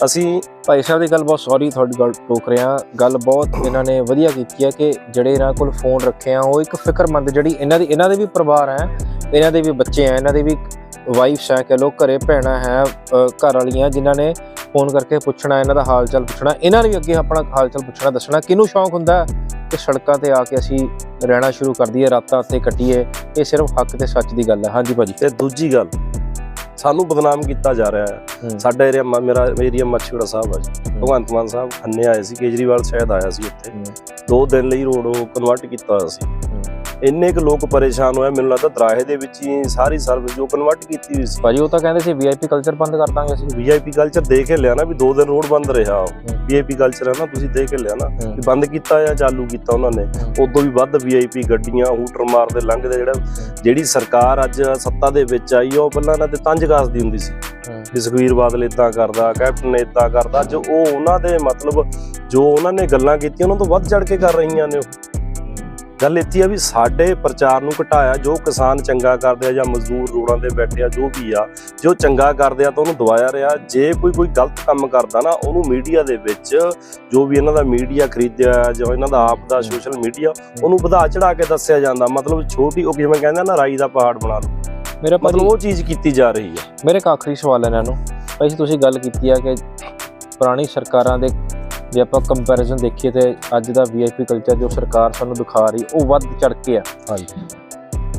ਅਸੀਂ ਭਾਈ ਸਾਹਿਬ ਦੀ ਗੱਲ ਬਹੁਤ ਸੌਰੀ ਤੁਹਾਡੀ ਗੱਲ ਟੋਕ ਰਿਹਾ। ਗੱਲ ਬਹੁਤ ਇਹਨਾਂ ਨੇ ਵਧੀਆ ਕੀਤੀ ਹੈ ਕਿ ਜਿਹੜੇ ਇਹਨਾਂ ਕੋਲ ਫੋਨ ਰੱਖੇ ਆ ਉਹ ਇੱਕ ਫਿਕਰਮੰਦ ਜਿਹੜੀ ਇਹਨਾਂ ਦੀ ਇਹਨਾਂ ਦੇ ਵੀ ਪਰਿਵਾਰ ਹੈ ਇਹਨਾਂ ਦੇ ਵੀ ਬੱਚੇ ਆ ਇਹਨਾਂ ਦੇ ਵੀ ਵਾਈਫਸ ਹੈ ਕਹ ਲੋ ਘਰੇ ਭੈਣਾਂ ਹੈ ਘਰ ਵਾਲੀਆਂ ਜਿਨ੍ਹਾਂ ਨੇ ਫੋਨ ਕਰਕੇ ਪੁੱਛਣਾ ਇਹਨਾਂ ਦਾ ਹਾਲ ਚਾਲ ਪੁੱਛਣਾ ਇਹਨਾਂ ਨੇ ਵੀ ਅੱਗੇ ਆਪਣਾ ਹਾਲ ਚਾਲ ਪੁੱਛਣਾ ਦੱਸਣਾ ਕਿਹਨੂੰ ਸ਼ੌਂਕ ਹੁੰਦਾ ਹੈ? ਕਿ ਸੜਕਾਂ ਤੇ ਆ ਕੇ ਅਸੀਂ ਰਹਿਣਾ ਸ਼ੁਰੂ ਕਰ ਦਈਏ ਰਾਤਾਂ ਤੇ ਕੱਟੀਏ ਇਹ ਸਿਰਫ ਹੱਕ ਤੇ ਸੱਚ ਦੀ ਗੱਲ ਹੈ। ਹਾਂਜੀ ਭਾਜੀ। ਤੇ ਦੂਜੀ ਗੱਲ ਸਾਨੂੰ ਬਦਨਾਮ ਕੀਤਾ ਜਾ ਰਿਹਾ ਹੈ। ਹੂੰ। ਸਾਡਾ ਏਰੀਆ ਮੇਰਾ ਏਰੀਆ ਮੱਛੀੜਾ ਸਾਹਿਬ ਜੀ। ਭਗਵੰਤ ਮਾਨ ਸਾਹਿਬ ਖੰਨੇ ਆਏ ਸੀ ਕੇਜਰੀਵਾਲ ਸ਼ਾਇਦ ਆਇਆ ਸੀ ਉੱਥੇ। ਹੂੰ। ਦੋ ਦਿਨ ਲਈ ਰੋਡ ਉਹ ਕਨਵਰਟ ਕੀਤਾ ਹੋਇਆ ਸੀ। ਹੂੰ। ਇੰਨੇ ਕੁ ਲੋਕ ਪਰੇਸ਼ਾਨ ਹੋਏ ਮੈਨੂੰ ਲੱਗਦਾ ਦਰਾਹੇ ਦੇ ਵਿੱਚ ਹੀ ਸਾਰੀ ਸਰਵਿਸ ਜੋ ਕਨਵਰਟ ਕੀਤੀ ਹੋਈ ਸੀ ਭਾਜੀ ਉਹ ਤਾਂ ਕਹਿੰਦੇ ਸੀ ਵੀਆਈਪੀ ਕਲਚਰ ਬੰਦ ਕਰ ਦਾਂਗੇ ਅਸੀਂ ਵੀਆਈਪੀ ਕਲਚਰ ਦੇਖ ਕੇ ਲਿਆ ਨਾ ਵੀ ਦੋ ਦਿਨ ਰੋਡ ਬੰਦ ਰਿਹਾ। ਵੀਆਈਪੀ ਕਲਚਰ ਹੈ ਨਾ ਤੁਸੀਂ ਦੇਖ ਕੇ ਲਿਆ ਨਾ। ਵੀ ਬੰਦ ਕੀਤਾ ਜਾਂ ਚਾਲੂ ਕੀਤਾ ਉਹਨਾਂ ਨੇ। ਉਦੋਂ ਵੀ ਵੱਧ ਵੀਆਈਪੀ ਗੱਡੀਆਂ ਹੂਟਰ ਮਾਰਦੇ ਲੰਘਦੇ ਜਿਹੜਾ ਜਿਹੜੀ ਸਰਕਾਰ ਅੱਜ ਸੱਤਾ ਦੇ ਵਿੱਚ ਆਈ ਉਹ ਪਹਿਲਾਂ ਇਹਨਾਂ ਤੇ ਤੰਜ ਕੱਸਦੀ ਹੁੰਦੀ ਸੀ। ਵੀ ਸੁਖਵੀਰ ਬਾਦਲ ਇਦਾਂ ਕਰਦਾ ਕੈਪਟਨ ਇਦਾਂ ਕਰਦਾ ਜੋ ਉਹ ਉਹਨਾਂ ਦੇ ਮਤਲਬ ਜੋ ਉਹਨਾਂ ਨੇ ਗੱਲਾਂ ਕੀਤੀਆਂ ਉਹਨਾਂ ਤੋਂ ਵੱਧ ਚੜ ਕੇ ਕਰ ਰਹੀਆਂ ਨੇ ਉਹ ਗੱਲ ਇੱਥੇ ਆ ਵੀ ਸਾਡੇ ਪ੍ਰਚਾਰ ਨੂੰ ਘਟਾਇਆ ਜੋ ਕਿਸਾਨ ਚੰਗਾ ਕਰਦੇ ਆ ਜਾਂ ਮਜ਼ਦੂਰ ਰੋਡਾਂ ਤੇ ਬੈਠੇ ਆ ਜੋ ਵੀ ਆ ਜੋ ਚੰਗਾ ਕਰਦੇ ਆ ਤਾਂ ਉਹਨੂੰ ਦਵਾਇਆ ਰਿਹਾ। ਜੇ ਕੋਈ ਕੋਈ ਗਲਤ ਕੰਮ ਕਰਦਾ ਨਾ ਉਹਨੂੰ ਮੀਡੀਆ ਦੇ ਵਿੱਚ ਜੋ ਵੀ ਇਹਨਾਂ ਦਾ ਮੀਡੀਆ ਖਰੀਦਿਆ ਜਾਂ ਇਹਨਾਂ ਦਾ ਆਪ ਦਾ ਸੋਸ਼ਲ ਮੀਡੀਆ ਉਹਨੂੰ ਵਧਾ ਚੜਾ ਕੇ ਦੱਸਿਆ ਜਾਂਦਾ। ਮਤਲਬ ਛੋਟੀ ਉਹ ਜਿਵੇਂ ਕਹਿੰਦੇ ਨਾ ਰਾਈ ਦਾ ਪਹਾੜ ਬਣਾ ਲਓ। ਮੇਰਾ ਮਤਲਬ ਉਹ ਚੀਜ਼ ਕੀਤੀ ਜਾ ਰਹੀ ਹੈ ਮੇਰੇ ਇੱਕ ਆਖਰੀ ਸਵਾਲ ਹੈ ਇਹਨਾਂ ਨੂੰ। ਭਾਈ ਤੁਸੀਂ ਗੱਲ ਕੀਤੀ ਆ ਕਿ ਪੁਰਾਣੀ ਸਰਕਾਰਾਂ ਦੇ ਜੇ ਆਪਾਂ ਕੰਪੈਰੀਜ਼ਨ ਦੇਖੀਏ ਤੇ ਅੱਜ ਦਾ ਵੀਆਈਪੀ ਕਲਚਰ ਜੋ ਸਰਕਾਰ ਸਾਨੂੰ ਦਿਖਾ ਰਹੀ ਉਹ ਵੱਧ ਚੜ ਕੇ ਆ। ਹਾਂਜੀ।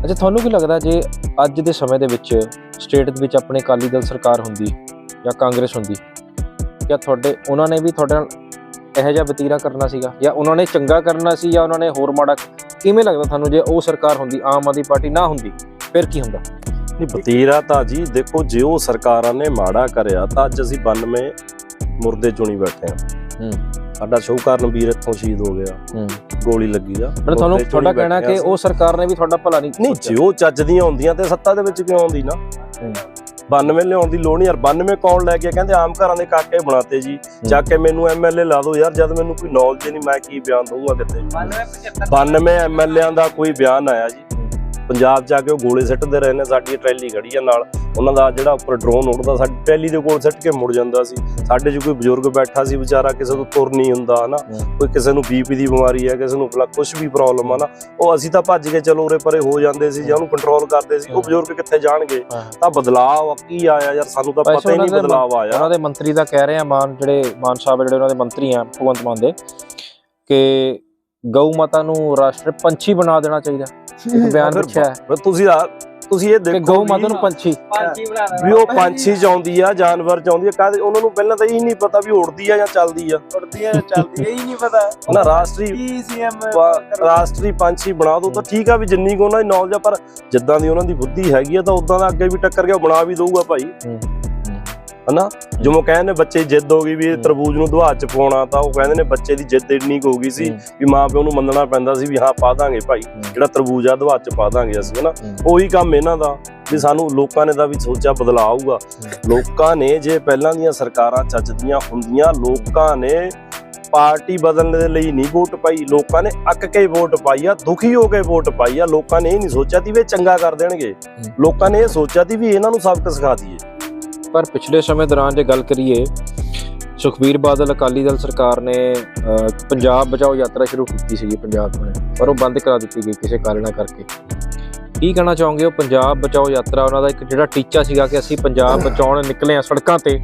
ਅੱਛਾ ਤੁਹਾਨੂੰ ਕੀ ਲੱਗਦਾ ਜੇ ਅੱਜ ਦੇ ਸਮੇਂ ਦੇ ਵਿੱਚ ਸਟੇਟ ਦੇ ਵਿੱਚ ਆਪਣੇ ਅਕਾਲੀ ਦਲ ਸਰਕਾਰ ਹੁੰਦੀ ਜਾਂ ਕਾਂਗਰਸ ਹੁੰਦੀ ਜਾਂ ਤੁਹਾਡੇ ਉਹਨਾਂ ਨੇ ਵੀ ਤੁਹਾਡੇ ਨਾਲ ਇਹੋ ਜਿਹਾ ਵਤੀਰਾ ਕਰਨਾ ਸੀਗਾ ਜਾਂ ਉਹਨਾਂ ਨੇ ਚੰਗਾ ਕਰਨਾ ਸੀ ਜਾਂ ਉਹਨਾਂ ਨੇ ਹੋਰ ਮਾੜਾ ਕਿਵੇਂ ਲੱਗਦਾ ਤੁਹਾਨੂੰ ਜੇ ਉਹ ਸਰਕਾਰ ਹੁੰਦੀ ਆਮ ਆਦਮੀ ਪਾਰਟੀ ਨਾ ਹੁੰਦੀ ਫਿਰ ਕੀ ਹੁੰਦਾ? ਨਹੀਂ ਬਤੀਰਾ ਤਾਂ ਜੀ ਦੇਖੋ ਜੇ ਉਹ ਸਰਕਾਰਾਂ ਨੇ ਮਾੜਾ ਕਰਿਆ ਤਾਂ ਅੱਜ ਅਸੀਂ 92 ਮੁਰਦੇ ਚੁਣੀ ਬੈਠੇ ਆ ਹੂੰ। ਸਾਡਾ ਸ਼ੌਕਰਨ ਵੀਰ ਇੱਥੋਂ ਸ਼ਹੀਦ ਹੋ ਗਿਆ। ਹੂੰ। ਗੋਲੀ ਲੱਗੀ ਆ। ਮਤਲਬ ਤੁਹਾਨੂੰ ਤੁਹਾਡਾ ਕਹਿਣਾ ਕਿ ਉਹ ਸਰਕਾਰ ਨੇ ਵੀ ਤੁਹਾਡਾ ਭਲਾ ਨਹੀਂ ਨਹੀਂ। ਜੇ ਉਹ ਚੱਜਦੀਆਂ ਹੁੰਦੀਆਂ ਤੇ ਸੱਤਾ ਦੇ ਵਿੱਚ ਕਿਉਂ ਆਉਂਦੀ ਨਾ? ਹੂੰ। 92 ਲਿਆਉਣ ਦੀ ਲੋੜ ਨਹੀਂ। ਯਾਰ 92 ਕੌਣ ਲੈ ਕੇ ਕਹਿੰਦੇ ਆਮ ਘਰਾਂ ਦੇ ਕਾਕੇ ਬਣਾਤੇ ਜੀ। ਚੱਕ ਕੇ ਮੈਨੂੰ ਐਮਐਲਏ ਲਾ ਦਿਓ। ਯਾਰ ਜਦ ਮੈਨੂੰ ਕੋਈ ਨੌਲੇਜ ਨਹੀਂ ਮੈਂ ਕੀ ਬਿਆਨ ਦਊਂਗਾ ਕਿਤੇ 92 ਐਮਐਲਏਆਂ ਦਾ ਕੋਈ ਬਿਆਨ ਆਇਆ ਜੀ। ਪੰਜਾਬ ਜਾ ਕੇ ਉਹ ਗੋਲੇ ਸਿੱਟਦੇ ਰਹੇ ਨੇ ਸਾਡੀ ਟਰੈਲੀ ਖੜੀ ਆ ਨਾਲ। ਉਹਨਾਂ ਦਾ ਜਿਹੜਾ ਉੱਪਰ ਡਰੋਨ ਉੱਡਦਾ ਸਾਡੀ ਟਰੈਲੀ ਦੇ ਕੋਲ ਸਿੱਟ ਕੇ ਮੁੜ ਜਾਂਦਾ ਸੀ। ਸਾਡੇ 'ਚ ਕੋਈ ਬਜ਼ੁਰਗ ਬੈਠਾ ਸੀ ਵਿਚਾਰਾ ਕਿਸੇ ਤੋਂ ਤੁਰ ਨਹੀਂ ਹੁੰਦਾ ਹਨਾ। ਕੋਈ ਕਿਸੇ ਨੂੰ ਬੀਪੀ ਦੀ ਬਿਮਾਰੀ ਹੈ ਕਿਸੇ ਨੂੰ ਭਲਾ ਕੁਝ ਵੀ ਪ੍ਰੋਬਲਮ ਆ ਨਾ ਉਹ ਅਸੀਂ ਤਾਂ ਭੱਜ ਕੇ ਚਲੋ ਉਰੇ ਪਰੇ ਹੋ ਜਾਂਦੇ ਸੀ ਜਾਂ ਉਹਨੂੰ ਕੰਟਰੋਲ ਕਰਦੇ ਸੀ ਉਹ। ਬਜ਼ੁਰਗ ਕਿੱਥੇ ਜਾਣਗੇ। ਤਾਂ ਬਦਲਾਅ ਕੀ ਆਇਆ ਯਾਰ? ਸਾਨੂੰ ਤਾਂ ਪਤਾ ਹੀ ਨਹੀਂ ਬਦਲਾਅ ਆਇਆ। ਉਹਨਾਂ ਦੇ ਮੰਤਰੀ ਦਾ ਕਹਿ ਰਹੇ ਆ ਮਾਨ ਜਿਹੜੇ ਮਾਨ ਸਾਹਿਬ ਜਿਹੜੇ ਉਹਨਾਂ ਦੇ ਮੰਤਰੀ ਆ ਭਗਵੰਤ ਮਾਨ ਦੇ ਕਿ ਗਊ ਮਾਤਾ ਨੂੰ ਰਾਸ਼ਟਰ ਪੰਛੀ ਬਣਾ ਦੇਣਾ ਚਾਹੀਦਾ। ਇੱਕ ਬਿਆਨ ਰੱਖਿਆ ਹੈ। ਤੁਸੀਂ ਆ ਤੁਸੀਂ ਇਹ ਦੇਖੋ ਗਊ ਮਾਤਾ ਨੂੰ ਪੰਛੀ। ਵੀ ਉਹ ਪੰਛੀ ਚਾਉਂਦੀ ਆ ਜਾਨਵਰ ਚਾਉਂਦੀ ਆ ਕਾਹਦੇ ਉਹਨਾਂ ਨੂੰ ਪਹਿਲਾਂ ਤਾਂ ਇਹ ਨਹੀਂ ਪਤਾ ਵੀ ਉੜਦੀ ਆ ਜਾਂ ਚੱਲਦੀ ਆ। ਉੜਦੀਆਂ ਚੱਲਦੀਆਂ ਹੀ ਨਹੀਂ ਪਤਾ। ਨਾ ਰਾਸ਼ਟਰੀ ਰਾਸ਼ਟਰੀ ਪੰਛੀ ਬਣਾ ਦੋ ਤਾਂ ਠੀਕ ਆ ਵੀ ਜਿੰਨੀ ਕੁ ਉਹਨਾਂ ਦੀ ਨੌਲੇਜ ਆ ਪਰ ਜਿੱਦਾਂ ਦੀ ਉਹਨਾਂ ਦੀ ਬੁੱਧੀ ਹੈਗੀ ਆ ਤਾਂ ਉਦਾਂ ਦਾ ਅੱਗੇ ਵੀ ਟੱਕਰ ਗਿਆ ਬਣਾ ਵੀ ਦਊਗਾ ਭਾਈ। ਹਨਾ ਜਿਵੇਂ ਕਹਿੰਦੇ ਨੇ ਬੱਚੇ ਦੀ ਜਿੱਦ ਹੋ ਗਈ ਵੀ। ਤਰਬੂਜ ਨੂੰ ਦੁਹਾਰ ਚ ਪਾਉਣਾ ਤਾਂ ਉਹ ਕਹਿੰਦੇ ਨੇ ਬੱਚੇ ਦੀ ਜਿੱਦ ਇੰਨੀ ਕੁ ਹੋ ਗਈ ਸੀ। ਵੀ ਮਾਂ ਪਿਓ ਨੂੰ ਮੰਨਣਾ ਪੈਂਦਾ ਸੀ ਵੀ ਹਾਂ ਪਾ ਦਾਂਗੇ ਭਾਈ। ਜਿਹੜਾ ਤਰਬੂਜ ਆ ਦੁਹਾਰ ਚ ਪਾ ਦਾਂਗੇ ਅਸੀਂ ਹਨਾ। ਉਹੀ ਕੰਮ ਇਹਨਾਂ ਦਾ ਵੀ ਸਾਨੂੰ ਲੋਕਾਂ ਨੇ ਤਾਂ ਵੀ ਸੋਚਿਆ ਬਦਲਾਅ ਆਊਗਾ ਲੋਕਾਂ ਨੇ ਜੇ ਪਹਿਲਾਂ ਦੀਆਂ ਸਰਕਾਰਾਂ ਚੱਜਦੀਆਂ ਹੁੰਦੀਆਂ ਲੋਕਾਂ ਨੇ ਪਾਰਟੀ ਬਦਲਣ ਦੇ ਲਈ ਨਹੀਂ ਵੋਟ ਪਾਈ ਲੋਕਾਂ ਨੇ ਅੱਕ ਕੇ ਵੋਟ ਪਾਈ ਆ ਦੁਖੀ ਹੋ ਕੇ ਵੋਟ ਪਾਈ ਆ ਲੋਕਾਂ ਨੇ ਇਹ ਨਹੀਂ ਸੋਚਿਆ ਸੀ ਵੀ ਚੰਗਾ ਕਰ ਦੇਣਗੇ ਲੋਕਾਂ ਨੇ ਇਹ ਸੋਚਿਆ ਸੀ ਵੀ ਇਹਨਾਂ ਨੂੰ ਸਬਕ ਸਿਖਾ ਦਈਏ ਪਰ ਪਿਛਲੇ ਸਮੇਂ ਦੌਰਾਨ ਜੇ ਗੱਲ ਕਰੀਏ, ਸੁਖਬੀਰ ਬਾਦਲ ਅਕਾਲੀ ਦਲ ਸਰਕਾਰ ਨੇ ਪੰਜਾਬ ਬਚਾਓ ਯਾਤਰਾ ਸ਼ੁਰੂ ਕੀਤੀ ਸੀਗੀ ਪੰਜਾਬ ਤੋਂ ਪਰ ਉਹ ਬੰਦ ਕਰਾ ਦਿੱਤੀ ਗਈ ਕਿਸੇ ਕਾਰਨਾਂ ਕਰਕੇ। ਕੀ ਕਹਿਣਾ ਚਾਹੋਗੇ ਉਹ ਪੰਜਾਬ ਬਚਾਓ ਯਾਤਰਾ, ਉਹਨਾਂ ਦਾ ਇੱਕ ਜਿਹੜਾ ਟੀਚਾ ਸੀਗਾ ਕਿ ਅਸੀਂ ਪੰਜਾਬ ਬਚਾਉਣ ਨਿਕਲੇ ਆ ਸੜਕਾਂ ਤੇ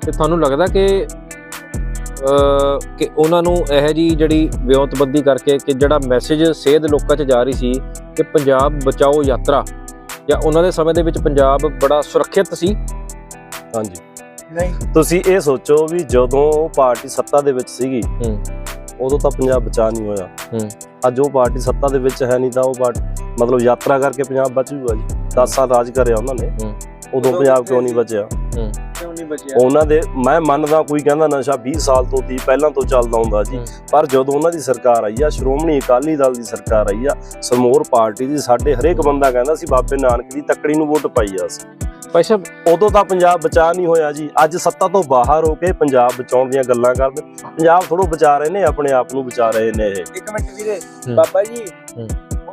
ਤੇ ਤੁਹਾਨੂੰ ਲੱਗਦਾ ਕਿ ਕਿ ਉਹਨਾਂ ਨੂੰ ਇਹ ਜੀ ਜਿਹੜੀ ਵਿਉਂਤਬੰਦੀ ਕਰਕੇ ਕਿ ਜਿਹੜਾ ਮੈਸੇਜ ਸੇਧ ਲੋਕਾਂ 'ਚ ਜਾ ਰਹੀ ਸੀ ਕਿ ਪੰਜਾਬ ਬਚਾਓ ਯਾਤਰਾ, ਜਾਂ ਉਹਨਾਂ ਦੇ ਸਮੇਂ ਦੇ ਵਿੱਚ ਪੰਜਾਬ ਬੜਾ ਸੁਰੱਖਿਅਤ ਸੀ ਹਾਂਜੀ। ਨਹੀਂ। ਤੁਸੀਂ ਇਹ ਸੋਚੋ ਵੀ ਜਦੋਂ ਉਹ ਪਾਰਟੀ ਸੱਤਾ ਦੇ ਵਿੱਚ ਸੀਗੀ ਹੂੰ। ਉਦੋਂ ਤਾਂ ਪੰਜਾਬ ਬਚਾ ਨਹੀਂ ਹੋਇਆ। ਹੂੰ। ਅੱਜ ਉਹ ਪਾਰਟੀ ਸੱਤਾ ਦੇ ਵਿੱਚ ਹੈ ਨਹੀਂ ਤਾਂ ਉਹ ਪਾਰਟੀ ਮਤਲਬ ਯਾਤਰਾ ਕਰਕੇ ਪੰਜਾਬ ਬਚ ਜੂਗਾ ਜੀ। 10 ਸਾਲ ਰਾਜ ਕਰਿਆ ਉਹਨਾਂ ਨੇ। ਹੂੰ। ਉਦੋਂ ਪੰਜਾਬ ਕਿਉਂ ਨਹੀਂ ਬਚਿਆ? ਕਿਉਂ ਨਹੀਂ ਬਚਿਆ? ਉਹਨਾਂ ਦੇ ਮੈਂ ਮੰਨਦਾ ਕੋਈ ਕਹਿੰਦਾ ਨਸ਼ਾ 20 ਸਾਲ ਤੋਂ ਦੀ ਪਹਿਲਾਂ ਤੋਂ ਚੱਲਦਾ ਹੁੰਦਾ ਜੀ। ਹੂੰ। ਪਰ ਜਦੋਂ ਉਹਨਾਂ ਦੀ ਸਰਕਾਰ ਆਈ ਆ ਸ਼੍ਰੋਮਣੀ ਅਕਾਲੀ ਦਲ ਦੀ ਸਰਕਾਰ ਆਈ ਆ ਸਮੋਰ ਪਾਰਟੀ ਦੀ ਸਾਡੇ ਹਰੇਕ ਬੰਦਾ ਕਹਿੰਦਾ ਸੀ ਬਾਬੇ ਨਾਨਕ ਦੀ ਤੱਕੜੀ ਨੂੰ ਵੋਟ ਪਾਈ ਆ ਅਸੀਂ। ਭਾਈ ਸਾਹਿਬ ਉਦੋਂ ਤਾਂ ਪੰਜਾਬ ਬਚਾ ਨਹੀਂ ਹੋਇਆ ਜੀ। ਅੱਜ ਸੱਤਾ ਤੋਂ ਬਾਹਰ ਹੋ ਕੇ ਪੰਜਾਬ ਬਚਾਉਣ ਦੀਆਂ ਗੱਲਾਂ ਕਰਦੇ। ਪੰਜਾਬ ਥੋੜੋ ਬਚਾ ਰਹੇ ਨੇ ਆਪਣੇ ਆਪ ਨੂੰ ਬਚਾ ਰਹੇ ਨੇ ਇਹ। ਇੱਕ ਮਿੰਟ ਵੀਰੇ। ਬਾਬਾ ਜੀ।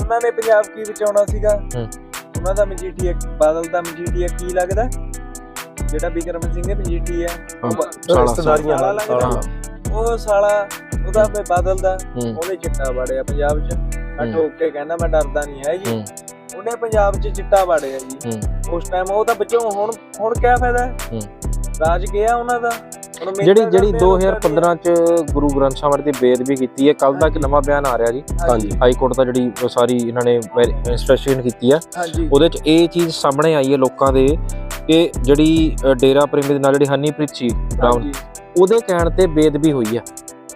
ਉਹਨਾਂ ਨੇ ਪੰਜਾਬ ਕੀ ਬਚਾਉਣਾ ਸੀਗਾ। ਉਹਨਾਂ ਦਾ ਮਜੀਠੀਆ ਬਾਦਲ ਦਾ ਮਜੀਠੀਆ ਕੀ ਲੱਗਦਾ? ਜਿਹੜਾ ਬਿਕਰਮ ਸਿੰਘ ਨੇ ਮਜੀਠੀਆ ਹਾਂ, ਉਹ- ਸਾਲਾ- ਰਿਸ਼ਤੇਦਾਰੀਆਂ। ਉਹ ਸਾਲਾ ਉਹਦਾ ਬਾਦਲ ਦਾ ਉਹਨੇ ਚਿੱਟਾ ਵਾੜਿਆ ਪੰਜਾਬ 'ਚ। ਮੈਂ ਹੂੰ। ਠੋਕ ਕੇ ਕਹਿੰਦਾ ਮੈਂ ਡਰਦਾ ਨਹੀਂ ਹੈ। ਜੀ। ਉਹਨੇ ਪੰਜਾਬ 'ਚ ਚਿੱਟਾ ਵਾੜਿਆ ਜੀ। ਹੂੰ। ਉਸ ਟਾਈਮ ਉਹ ਤਾਂ ਬਚੋ ਹੁਣ ਹੁਣ ਕੀ ਫਾਇਦਾ ਹੈ? ਹੂੰ। ਰਾਜ ਗਿਆ ਉਹਨਾਂ ਦਾ। ਜਿਹੜੀ ਜਿਹੜੀ ਕਰਦੇ ਆ ਲੋਕਾਂ 2015 ਚ ਗੁਰੂ ਗ੍ਰੰਥ ਸਾਹਿਬ ਦੀ ਬੇਅਦਬੀ ਕੀਤੀ ਹੈ ਕੱਲ ਦਾ ਇੱਕ ਨਵਾਂ ਬਿਆਨ ਆ ਰਿਹਾ ਜੀ। ਹਾਂਜੀ। ਹਾਈ ਕੋਰਟ ਦਾ ਜਿਹੜੀ ਸਾਰੀ ਇਹਨਾਂ ਨੇ ਇਨਵੈਸਟੀਗੇਸ਼ਨ ਕੀਤੀ ਆ ਹਾਂਜੀ। ਉਹਦੇ ਚ ਇਹ ਚੀਜ਼ ਸਾਹਮਣੇ ਆਈ ਹੈ ਲੋਕਾਂ ਦੇ ਕਿ ਜਿਹੜੀ ਡੇਰਾ ਪ੍ਰੇਮੀ ਦੇ ਨਾਲ ਜਿਹੜੀ ਹਨੀਪ੍ਰੀਤ ਸੀ ਹਾਂਜੀ। ਉਹਦੇ ਕਹਿਣ ਤੇ ਬੇਅਦਬੀ ਹੋਈ ਆ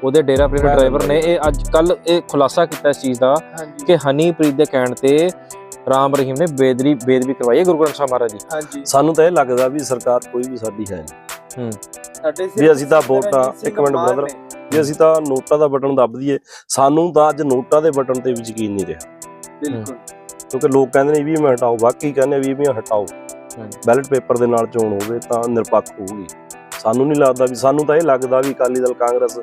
ਉਹਦੇ ਡੇਰਾ ਪ੍ਰੇਮੀ ਡਰਾਈਵਰ ਨੇ ਇਹ ਅੱਜ ਕੱਲ ਇਹ ਖੁਲਾਸਾ ਕੀਤਾ ਇਸ ਚੀਜ਼ ਦਾ ਕਿ ਹਨੀਪ੍ਰੀਤ ਦੇ ਕਹਿਣ ਤੇ ਰਾਮ ਰਹੀਮ ਨੇ ਬੇਦਰੀ ਬੇਦਬੀ ਕਰਵਾਈ ਹੈ ਗੁਰੂ ਗ੍ਰੰਥ ਸਾਹਿਬ ਮਹਾਰਾਜ ਜੀ। ਹਾਂਜੀ। ਸਾਨੂੰ ਤਾਂ ਇਹ ਲੱਗਦਾ ਵੀ ਸਰਕਾਰ ਕੋਈ ਵੀ ਸਾਡੀ ਹੈ ਨਹੀਂ। ਸਾਡੇ ਵੀ ਅਸੀਂ ਤਾਂ ਵੋਟਾਂ- ਇੱਕ ਮਿੰਟ brother। ਵੀ ਅਸੀਂ ਤਾਂ ਨੋਟਾਂ ਦਾ ਬਟਨ ਦੱਬ ਦਈਏ। ਸਾਨੂੰ ਤਾਂ ਅੱਜ ਨੋਟਾਂ ਦੇ ਬਟਨ ਤੇ ਵੀ ਯਕੀਨ ਨਹੀਂ ਰਿਹਾ। ਬਿਲਕੁਲ। ਕਿਉਂਕਿ ਲੋਕ ਕਹਿੰਦੇ ਨੇ 20 ਹਟਾਓ ਬਾਕੀ ਕਹਿੰਦੇ 20 ਹਟਾਓ। ਹਮ। ਬੈਲਟ ਪੇਪਰ ਦੇ ਨਾਲ ਚੋਣ ਹੋਵੇ ਤਾਂ ਨਿਰਪੱਖ ਹੋਊਗੀ। ਸਾਨੂੰ ਨਹੀਂ ਲੱਗਦਾ ਵੀ ਸਾਨੂੰ ਤਾਂ ਇਹ ਲੱਗਦਾ ਵੀ ਅਕਾਲੀ ਦਲ ਕਾਂਗਰਸ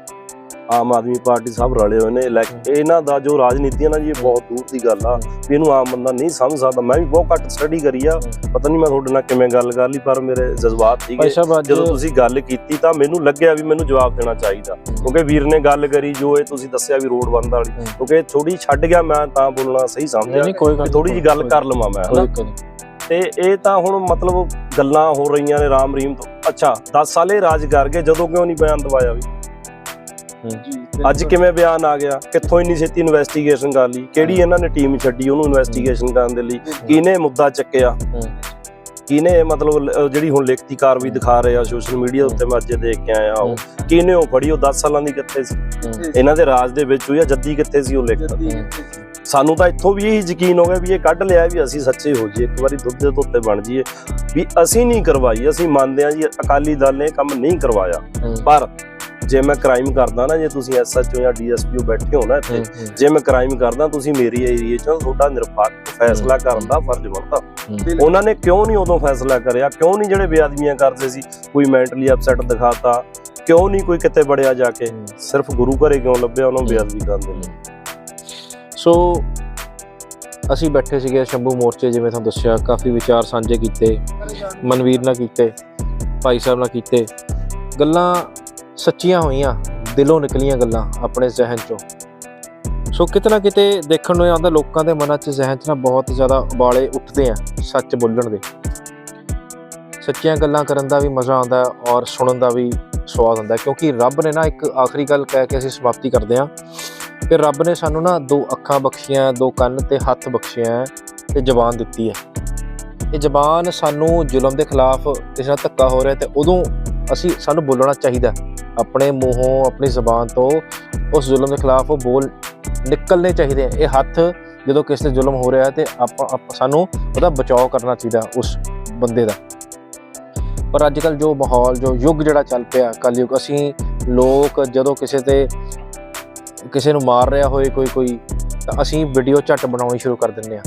ਆਮ ਆਦਮੀ ਪਾਰਟੀ ਸਭ ਰਲੇ ਹੋਏ ਨੇ। Elect- ਇਹਨਾਂ ਦਾ ਜੋ ਰਾਜਨੀਤੀ ਹੈ ਨਾ ਜੀ ਇਹ ਬਹੁਤ ਦੂਰ ਦੀ ਗੱਲ ਆ ਵੀ ਇਹਨੂੰ ਆਮ ਬੰਦਾ ਨਹੀਂ ਸਮਝ ਸਕਦਾ। ਮੈਂ ਵੀ ਬਹੁਤ ਘੱਟ ਸਟੱਡੀ ਕਰੀ ਆ। ਪਤਾ ਨਹੀਂ ਮੈਂ ਤੁਹਾਡੇ ਨਾਲ ਕਿਵੇਂ ਗੱਲ ਕਰ ਲਈ ਪਰ ਮੇਰੇ ਜਜ਼ਬਾਤ ਭਾਈ ਸੀਗੇ ਸਾਹਿਬ ਅੱਜ ਜਦੋਂ ਤੁਸੀਂ ਗੱਲ ਕੀਤੀ ਤਾਂ ਮੈਨੂੰ ਲੱਗਿਆ ਵੀ ਮੈਨੂੰ ਜਵਾਬ ਦੇਣਾ ਚਾਹੀਦਾ। ਕਿਉਂਕਿ ਵੀਰ ਨੇ ਗੱਲ ਕਰੀ ਜੋ ਇਹ ਤੁਸੀਂ ਦੱਸਿਆ ਵੀ ਰੋਡ ਬੰਦ ਵਾਲੀ। ਹਮ। ਕਿਉਂਕਿ ਥੋੜੀ ਛੱਡ ਗਿਆ ਮੈਂ ਤਾਂ ਬੋਲਣਾ ਸਹੀ ਨਹੀਂ ਸਮਝਿਆ। ਨਹੀਂ ਕੋਈ ਗੱਲ ਥੋੜੀ ਜੀ ਗੱਲ ਕਰ ਲਵਾਂ ਮੈਂ ਹਨਾ। ਤੇ ਇਹ ਤਾਂ ਹੁਣ ਮਤਲਬ ਗੱਲਾਂ ਹੋ ਰਹੀਆਂ ਨੇ ਰਾਮ ਰਹੀਮ ਤੋਂ। ਅੱਛਾ 10 ਸਾਲੇ ਰਾਜ ਕਰ ਗਏ ਜਦੋਂ ਕਿਉਂ ਨਹੀਂ ਬਿਆਨ ਦਵਾਇਆ ਵੀ? ਅੱਜ ਕਿਵੇਂ ਬਿਆਨ ਆ ਗਿਆ? ਕਿੱਥੋਂ ਇੰਨੀ ਛੇਤੀ ਇਨਵੈਸਟੀਗੇਸ਼ਨ ਕਰ ਲਈ? ਕਿਹੜੀ ਇਹਨਾਂ ਨੇ ਟੀਮ ਛੱਡੀ ਉਹਨੂੰ ਇਨਵੈਸਟੀਗੇਸ਼ਨ ਕਰਨ ਦੇ ਲਈ? ਕਿਹਨੇ ਮੁੱਦਾ ਚੱਕਿਆ? ਕਿਹਨੇ ਮਤਲਬ ਜਿਹੜੀ ਹੁਣ ਲਿਖਤੀ ਕਾਰਵਾਈ ਦਿਖਾ ਰਹੇ ਆ ਸੋਸ਼ਲ ਮੀਡੀਆ ਉੱਤੇ ਮੈਂ ਅੱਜ ਦੇਖ ਕੇ ਆਇਆ ਉਹ। ਕਿਹਨੇ ਉਹ ਫੜੀ? ਉਹ 10 ਸਾਲਾਂ ਦੀ ਕਿੱਥੇ ਸੀ? ਇਹਨਾਂ ਦੇ ਰਾਜ ਦੇ ਵਿੱਚ ਹੋਈ ਆ ਜੱਦੀ ਕਿੱਥੇ ਸੀ ਉਹ ਲਿਖਤ? ਸਾਨੂੰ ਤਾਂ ਇੱਥੋਂ ਵੀ ਇਹ ਯਕੀਨ ਹੋ ਗਿਆ ਵੀ ਇਹ ਕੱਢ ਲਿਆ ਵੀ ਅਸੀਂ ਸੱਚੇ ਹੋ ਜਾਈਏ ਇੱਕ ਵਾਰੀ ਦੁੱਧ ਦੇ ਧੋਤੇ ਬਣ ਜਾਈਏ। ਵੀ ਅਸੀਂ ਨਹੀਂ ਕਰਵਾਈ ਅਸੀਂ ਮੰਨਦੇ ਹਾਂ ਜੀ ਅਕਾਲੀ ਦਲ ਨੇ ਕੰਮ ਨਹੀਂ ਕਰਵਾਇਆ। ਪਰ ਜੇ ਮੈਂ ਕ੍ਰਾਈਮ ਕਰਦਾ ਨਾ ਜੇ ਤੁਸੀਂ ਐਸਐਚਓ ਜਾਂ ਡੀਐਸਪੀਓ ਬੈਠੇ ਹੋ ਨਾ ਇੱਥੇ ਜੇ ਮੈਂ ਕ੍ਰਾਈਮ ਕਰਦਾ ਤੁਸੀਂ ਮੇਰੀ ਏਰੀਏ 'ਚ ਤੁਹਾਡਾ ਨਿਰਪੱਖ ਫੈਸਲਾ ਕਰਨ ਦਾ ਫਰਜ਼ ਬਣਦਾ। ਉਹਨਾਂ ਨੇ ਕਿਉਂ ਨਹੀਂ ਉਦੋਂ ਫੈਸਲਾ ਕਰਿਆ? ਕਿਉਂ ਨਹੀਂ ਜਿਹੜੇ ਬੇਅਦਬੀਆਂ ਕਰਦੇ ਸੀ? ਕੋਈ ਮੈਂਟਲੀ ਅਪਸੈਟ ਦਿਖਾਤਾ। ਕਿਉਂ ਨਹੀਂ ਕੋਈ ਕਿਤੇ ਬੜਿਆ ਜਾ ਕੇ? ਸਿਰਫ ਗੁਰੂ ਘਰੇ ਕਿਉਂ ਲੱਭਿਆ? ਉਹਨਾਂ ਨੂੰ ਬੇਅਦਬੀ ਕਰਨ ਦੇ ਲਈ। ਸੋ ਅਸੀਂ ਬੈਠੇ ਸੀਗੇ ਸ਼ੰਭੂ ਮੋਰਚੇ ਜਿਵੇਂ ਤੁਹਾਨੂੰ ਦੱਸਿਆ ਕਾਫੀ ਵਿਚਾਰ ਸਾਂਝੇ ਕੀਤੇ ਮਨਵੀਰ ਨਾਲ ਕੀਤੇ ਭਾਈ ਸਾਹਿਬ ਨਾਲ ਕੀਤੇ। ਗੱਲਾਂ ਸੱਚੀਆਂ ਹੋਈਆਂ ਦਿਲੋਂ ਨਿਕਲੀਆਂ ਗੱਲਾਂ ਆਪਣੇ ਜ਼ਿਹਨ ਚੋਂ। ਸੋ ਕਿਤੇ ਨਾ ਕਿਤੇ ਦੇਖਣ ਨੂੰ ਆਉਂਦਾ ਲੋਕਾਂ ਦੇ ਮਨਾਂ 'ਚ ਜ਼ਿਹਨ 'ਚ ਨਾ ਬਹੁਤ ਜ਼ਿਆਦਾ ਉਬਾਲੇ ਉੱਠਦੇ ਆ ਸੱਚ ਬੋਲਣ ਦੇ। ਸੱਚੀਆਂ ਗੱਲਾਂ ਕਰਨ ਦਾ ਵੀ ਮਜ਼ਾ ਆਉਂਦਾ ਔਰ ਸੁਣਨ ਦਾ ਵੀ ਸਵਾਦ ਆਉਂਦਾ ਕਿਉਂਕਿ ਰੱਬ ਨੇ ਨਾ ਇੱਕ ਆਖਰੀ ਗੱਲ ਕਹਿ ਕੇ ਅਸੀਂ ਸਮਾਪਤੀ ਕਰਦੇ ਹਾਂ। ਕਿ ਰੱਬ ਨੇ ਸਾਨੂੰ ਨਾ ਦੋ ਅੱਖਾਂ ਬਖਸ਼ੀਆਂ, ਦੋ ਕੰਨ ਤੇ ਹੱਥ ਬਖਸ਼ਿਆ ਤੇ ਜ਼ਬਾਨ ਦਿੱਤੀ ਹੈ। ਇਹ ਜ਼ਬਾਨ ਸਾਨੂੰ ਜ਼ੁਲਮ ਦੇ ਖਿਲਾਫ ਕਿਸੇ ਨਾਲ ਧੱਕਾ ਹੋ ਰਿਹਾ ਤੇ ਉਦੋਂ ਅਸੀਂ, ਸਾਨੂੰ ਬੋਲਣਾ ਚਾਹੀਦਾ। ਆਪਣੇ ਮੂੰਹੋਂ, ਆਪਣੀ ਜ਼ਬਾਨ ਤੋਂ ਉਸ ਜ਼ੁਲਮ ਦੇ ਖਿਲਾਫ ਉਹ ਬੋਲ ਨਿਕਲਨੇ ਚਾਹੀਦੇ ਆ। ਇਹ ਹੱਥ ਜਦੋਂ ਕਿਸੇ ਤੇ ਜ਼ੁਲਮ ਹੋ ਰਿਹਾ ਤੇ ਆਪਾਂ, ਆਪਾਂ- ਸਾਨੂੰ ਉਹਦਾ ਬਚਾਅ ਕਰਨਾ ਚਾਹੀਦਾ ਉਸ ਬੰਦੇ ਦਾ। ਪਰ ਅੱਜ ਕੱਲ ਜੋ ਮਾਹੌਲ, ਜੋ ਯੁੱਗ ਜਿਹੜਾ ਚੱਲ ਪਿਆ ਕਲਯੁਗ ਅਸੀਂ ਲੋਕ ਜਦੋਂ ਕਿਸੇ ਤੇ ਕਿਸੇ ਨੂੰ ਮਾਰ ਰਿਹਾ ਹੋਏ ਕੋਈ ਕੋਈ, ਤਾਂ ਅਸੀਂ ਵੀਡੀਓ ਝੱਟ ਬਣਾਉਣੀ ਸ਼ੁਰੂ ਕਰ ਦਿੰਦੇ ਆ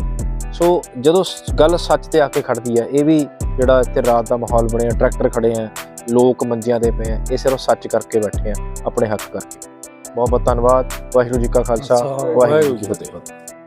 ਸੋ ਜਦੋਂ ਗੱਲ ਸੱਚ ਤੇ ਆ ਕੇ ਖੜਦੀ ਹੈ, ਇਹ ਵੀ ਜਿਹੜਾ ਇੱਥੇ ਰਾਤ ਦਾ ਮਾਹੌਲ ਬਣਿਆ, ਟਰੈਕਟਰ ਖੜੇ ਆ ਲੋਕ ਮੰਜਿਆਂ ਦੇ ਪਏ ਆ। ਇਹ ਸਿਰਫ ਸੱਚ ਕਰਕੇ ਬੈਠੇ ਆ ਆਪਣੇ ਹੱਕ ਕਰਕੇ। ਬਹੁਤ ਬਹੁਤ ਧੰਨਵਾਦ ਵਾਹਿਗੁਰੂ ਜੀ ਕਾ ਖਾਲਸਾ ਵਾਹਿਗੁਰੂ ਜੀ ਕੀ ਫਤਿਹ।